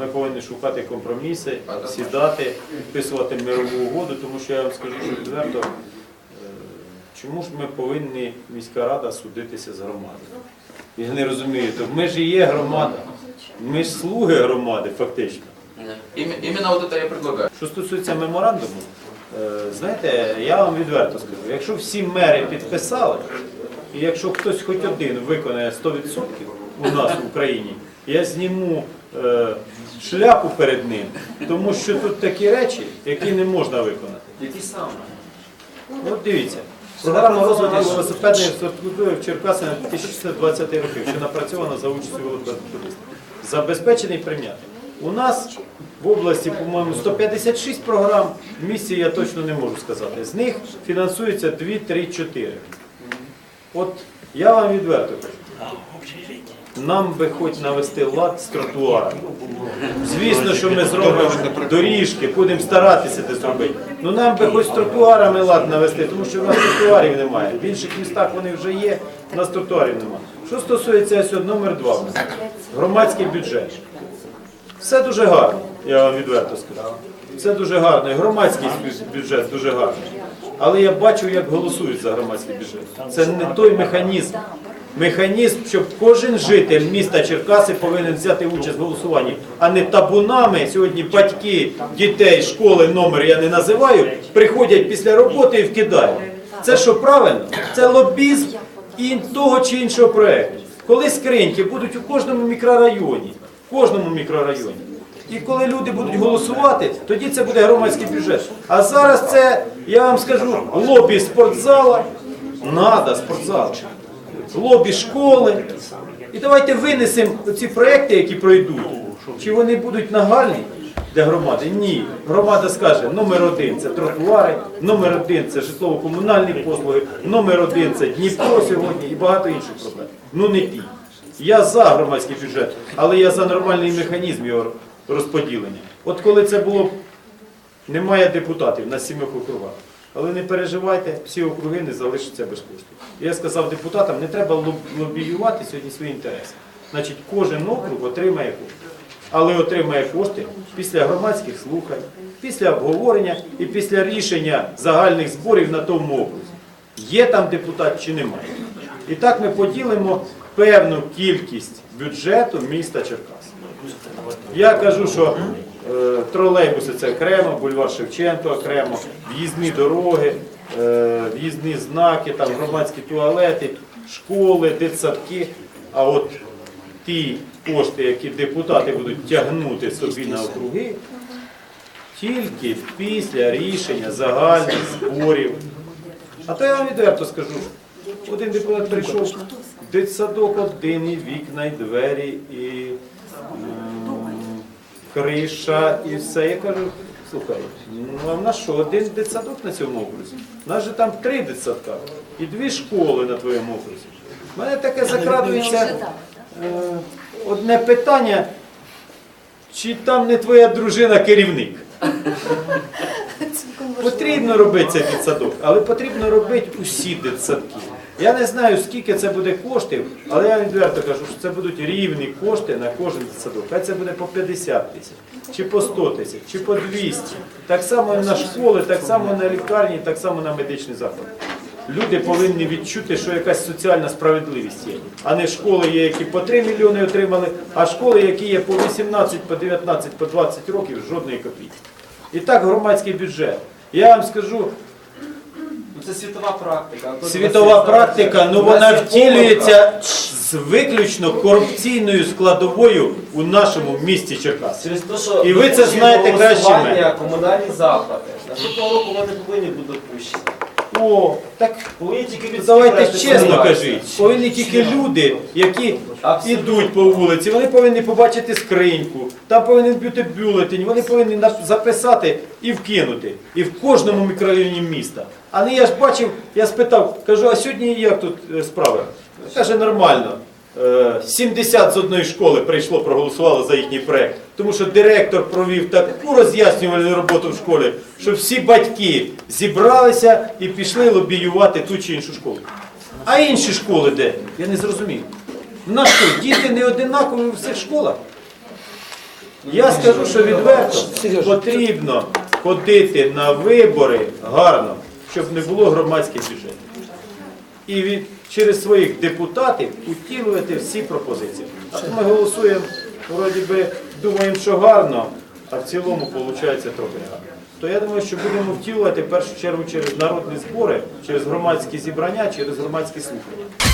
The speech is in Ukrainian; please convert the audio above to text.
Ми повинні шукати компроміси, сідати, підписувати мирову угоду, тому що я вам скажу, що відверто, е, чому ж ми повинні міська рада судитися з громадою? Я не розумію, то ми ж і є громада, ми ж слуги громади, фактично. Именно вот это я предлагаю. Що стосується меморандуму, е, знаєте, я вам відверто скажу, якщо всі мери підписали, і якщо хтось хоч один виконає 100% у нас в Україні, я зніму е, шляпу перед ним, тому що тут такі речі, які не можна виконати. Які саме? От дивіться. Програма розвитку велосипедної інфраструктури в Черкасі на 2020 роки, що напрацьована за участю велосипедистів. Забезпечений прийняти. У нас в області, по-моєму, 156 програм, в місті я точно не можу сказати. З них фінансується 2, 3, 4. От я вам відверто кажу. Нам би хоч навести лад з тротуарами. Звісно, що ми зробимо доріжки, будемо старатися це зробити. Ну нам би хоч з тротуарами лад навести, тому що в нас тротуарів немає. В інших містах вони вже є, у нас тротуарів немає. Що стосується ось номер два, громадський бюджет. Все дуже гарно, я вам відверто скажу. Все дуже гарно. І громадський бюджет дуже гарний. Але я бачу, як голосують за громадський бюджет. Це не той механізм. Механізм, щоб кожен житель міста Черкаси повинен взяти участь в голосуванні, а не табунами. Сьогодні батьки дітей, школи, номер я не називаю, приходять після роботи і вкидають. Це що правильно? Це лобізм і того чи іншого проєкту. Коли скриньки будуть у кожному мікрорайоні, в кожному мікрорайоні. І коли люди будуть голосувати, тоді це буде громадський бюджет. А зараз це, я вам скажу, лобі спортзала, надо спортзал, лобі школи. І давайте винесемо ці проекти, які пройдуть. Чи вони будуть нагальні для громади? Ні. Громада скаже, номер один це тротуари, номер один це житлово-комунальні послуги, номер один це Дніпро сьогодні і багато інших проблем. Ну не ті. Я за громадський бюджет, але я за нормальний механізм його розподілення. От коли це було, немає депутатів на сімох округах. Але не переживайте, всі округи не залишаться без коштів. Я сказав депутатам, не треба лобіювати сьогодні свої інтереси. Значить, кожен округ отримає кошти. Але отримає кошти після громадських слухань, після обговорення і після рішення загальних зборів на тому окрузі. Є там депутат чи немає. І так ми поділимо певну кількість бюджету міста Черкас. Я кажу, що тролейбуси це окремо, бульвар Шевченко окремо, в'їзні дороги, е, в'їзні знаки, там громадські туалети, школи, дитсадки. А от ті кошти, які депутати будуть тягнути собі на округи, тільки після рішення загальних зборів. А то я вам відверто скажу. Один депутат прийшов, дитсадок один, і вікна, і двері, і криша, і все. Я кажу, слухай, ну а в нас що, один дитсадок на цьому окрузі? У нас же там три дитсадка і дві школи на твоєму окрузі. У мене таке закрадується е, одне питання, чи там не твоя дружина керівник? Потрібно робити цей дитсадок, але потрібно робити усі дитсадки. Я не знаю, скільки це буде коштів, але я відверто кажу, що це будуть рівні кошти на кожен дитсадок. Хай це буде по 50 тисяч, чи по 100 тисяч, чи по 200. Так само на школи, так само на лікарні, так само на медичні заклади. Люди повинні відчути, що якась соціальна справедливість є, а не школи є, які по 3 мільйони отримали, а школи, які є по 18, по 19, по 20 років, жодної копійки. І так громадський бюджет. Я вам скажу, Ну, Це світова практика. Світова практика, ну вона втілюється з виключно корупційною складовою у нашому місті Черкас. Через те, що І ви це знаєте краще мене. комунальні заклади. Наступного року вони повинні бути допущені. О, так Повинні давайте чесно сумніваються. кажіть. Повинні тільки люди, які йдуть ідуть по вулиці, вони повинні побачити скриньку, там повинен бути бюлетень, вони повинні записати і вкинути. І в кожному мікрорайоні міста. А не я ж бачив, я спитав, кажу, а сьогодні як тут е, справи? Каже, нормально. Е, 70 з одної школи прийшло, проголосувало за їхній проект. Тому що директор провів таку роз'яснювальну роботу в школі, що всі батьки зібралися і пішли лобіювати ту чи іншу школу. А інші школи де? Я не зрозумів. У нас що, діти не одинакові у всіх школах? Я скажу, що відверто потрібно ходити на вибори гарно, щоб не було громадських бюджетів. І від, через своїх депутатів утілювати всі пропозиції. А то ми голосуємо, вроді би, думаємо, що гарно, а в цілому виходить трохи гарно. То я думаю, що будемо втілювати в першу чергу через народні збори, через громадські зібрання, через громадські слухання.